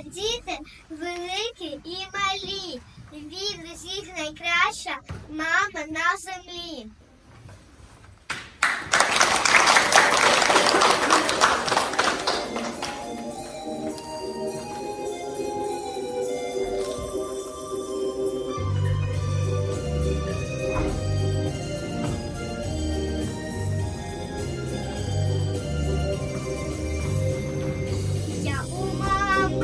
діти великі і малі. Він усіх найкраща мама на землі.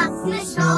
was nicht